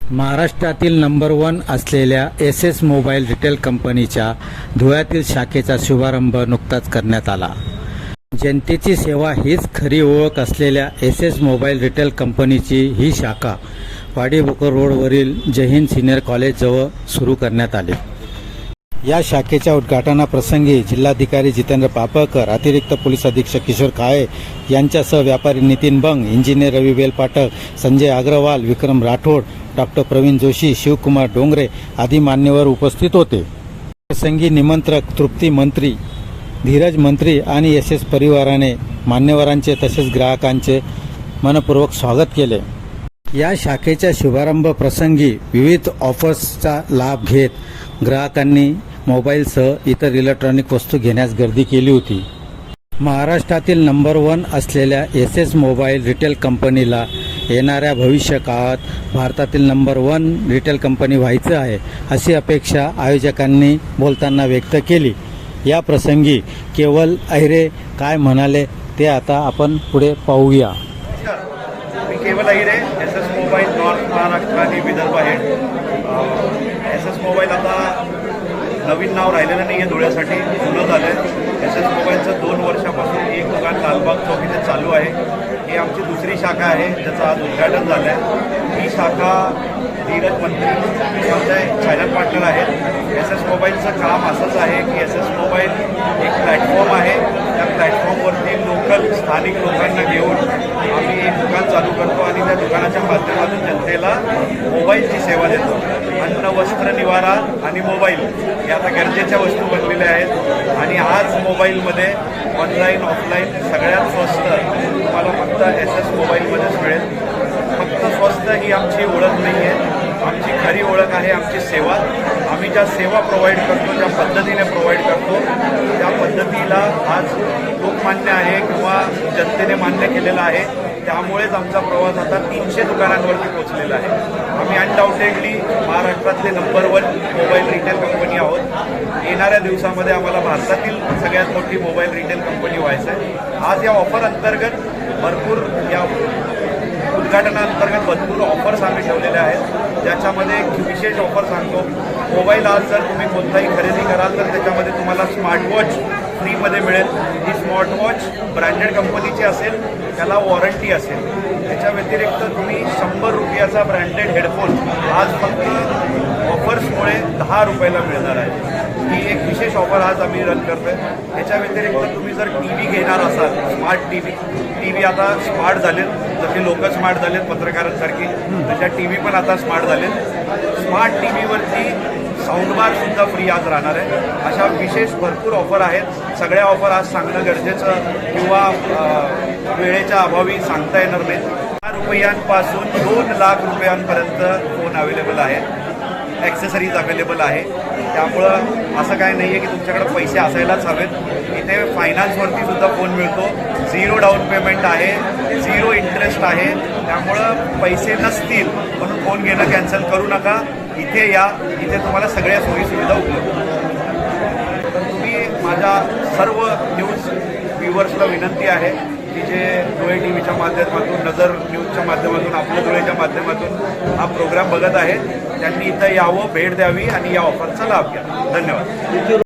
महाराष्ट्रातील number one असलेल्या S S mobile retail कंपनीच्या धुळ्यातील शाखेचा शुभारंभ नुकताच करण्यात आला. जनतेची सेवा हीच खरी ओळख असलेल्या एस एस मोबाईल रिटेल कंपनीची ही शाखा वाडीबोकर रोडवरील जहीन सिनियर कॉलेजजवळ सुरू करण्यात आली. या शाखेच्या उद्घाटनाप्रसंगी जिल्हाधिकारी जितेंद्र पापळकर अतिरिक्त पोलीस अधीक्षक किशोर काळे यांच्यासह व्यापारी नितीन बंग इंजिनियर रवी बेलपाठक संजय अग्रवाल विक्रम राठोड डॉक्टर प्रवीण जोशी शिवकुमार डोंगरे आदी मान्यवर उपस्थित होते. प्रसंगी निमंत्रक तृप्ती मंत्री धीरज मंत्री आणि एस एस परिवाराने मान्यवरांचे तसेच ग्राहकांचे मनपूर्वक स्वागत केले. या शाखेच्या शुभारंभ प्रसंगी विविध ऑफर्सचा लाभ घेत ग्राहकांनी मोबाईलसह इतर इलेक्ट्रॉनिक वस्तू घेण्यास गर्दी केली होती. महाराष्ट्रातील नंबर वन असलेल्या एस एस मोबाईल रिटेल कंपनीला येणाऱ्या भविष्य काळात भारतातील नंबर वन रिटेल कंपनी व्हायचं आहे अशी अपेक्षा आयोजकांनी बोलताना व्यक्त केली. या प्रसंगी केवल अहिरे काय म्हणाले ते आता आपण पुढे पाहूया. मी Keval Ahire S S mobile north Maharashtra आणि विदर्भ आहे. एस एस मोबाईल आता नवीन नाव राहिलेलं नाही आहे धुळ्यासाठी जुनं झालं आहे एस एस मोबाईलचं दोन वर्षापासून एक दुकान लालबाग चौक इथे चालू आहे. ही आमची दुसरी शाखा आहे ज्याचं आज उद्घाटन झालं आहे ही शाखा धीरज मंत्री आमचे चॅनल पार्टनर आहेत. एस एस मोबाईलचं काम असंच आहे की एस एस मोबाईल एक प्लॅटफॉर्म आहे. त्या प्लॅटफॉर्मवरती लोकल स्थानिक लोकांना घेऊन आम्ही एक दुकान चालू करतो आणि त्या दुकानाच्या माध्यमातून जनतेला मोबाईलची सेवा देतो. अन्न वस्त्र निवारा आणि मोबाईल या आता गरजेच्या वस्तू बनलेल्या आहेत. आणि आज मोबाईलमध्ये ऑनलाईन ऑफलाईन सगळ्यात स्वस्त तुम्हाला फक्त एस एस मोबाईलमध्येच मिळेल. फक्त स्वस्त ही आमची ओळख नाही आहे आमची खरी ओळख आहे आमची सेवा. आम्ही ज्या सेवा प्रोव्हाइड करतो ज्या पद्धतीने प्रोव्हाइड करतो त्या पद्धतीला आज लोकमान्य आहे किंवा जनतेने मान्य केलेलं आहे. त्यामुळेच आमचा प्रवास आता तीनशे दुकानांवरती पोहोचलेला आहे. आम्ही अनडाऊटेडली महाराष्ट्रातले number one mobile retail company आहोत. येणाऱ्या दिवसामध्ये आम्हाला भारतातील सगळ्यात मोठी मोबाईल रिटेल कंपनी व्हायचं आहे. आज या ऑफर अंतर्गत भरपूर या उद्घाटनाअंतर्गत भरपूर ऑफर्स आम्ही ठेवलेल्या आहेत. ज्याच्यामध्ये एक विशेष ऑफर सांगतो. मोबाईल आज जर तुम्ही कोणताही खरेदी कराल तर त्याच्यामध्ये तुम्हाला स्मार्टवॉच फ्रीमध्ये मिळेल. ही स्मार्टवॉच ब्रँडेड कंपनीची असेल त्याला वॉरंटी असेल. त्याच्या व्यतिरिक्त तुम्ही शंभर रुपयाचा ब्रँडेड हेडफोन आज फक्त ऑफर्समुळे दहा रुपयाला मिळणार आहे. ही एक विशेष ऑफर आज आम्ही रन करतोय. त्याच्या व्यतिरिक्त तुम्ही जर टी व्ही घेणार असाल smart T V T V आता स्मार्ट झालेत. जसे लोक स्मार्ट झालेत पत्रकारांसारखी तशा टी व्ही पण आता स्मार्ट झालेत. स्मार्ट टी व्हीवरती साऊंडबार सुद्धा फ्री आज राहणार आहे. अशा विशेष भरपूर ऑफर आहेत. सगळ्या ऑफर आज सांगणं गरजेचं किंवा वेळेच्या अभावी सांगता येणार नाही दहा रुपयांपासून दोन लाख रुपयांपर्यंत फोन अवेलेबल आहेत. ॲक्सेसरीज अवेलेबल आहे. त्यामुळं असं काय नाही आहे की तुमच्याकडे पैसे असायलाच हवेत. इथे फायनान्सवरती सुद्धा फोन मिळतो. झिरो डाऊन पेमेंट आहे. झिरो इंटरेस्ट आहे. त्यामुळं पैसे नसतील म्हणून फोन घेणं कॅन्सल करू नका. इथे या. इथे तुम्हाला सगळ्या सोयीसुविधा उपलब्ध तर तुम्ही माझ्या सर्व न्यूज व्ह्युअर्सला विनंती आहे. की जे धुळे टी व्हीच्या माध्यमातून नजर न्यूजच्या माध्यमातून आपल्या धुळेच्या माध्यमातून हा प्रोग्राम बघत आहेत. त्यांनी इथं यावं भेट द्यावी आणि या ऑफरचा लाभ घ्या. धन्यवाद.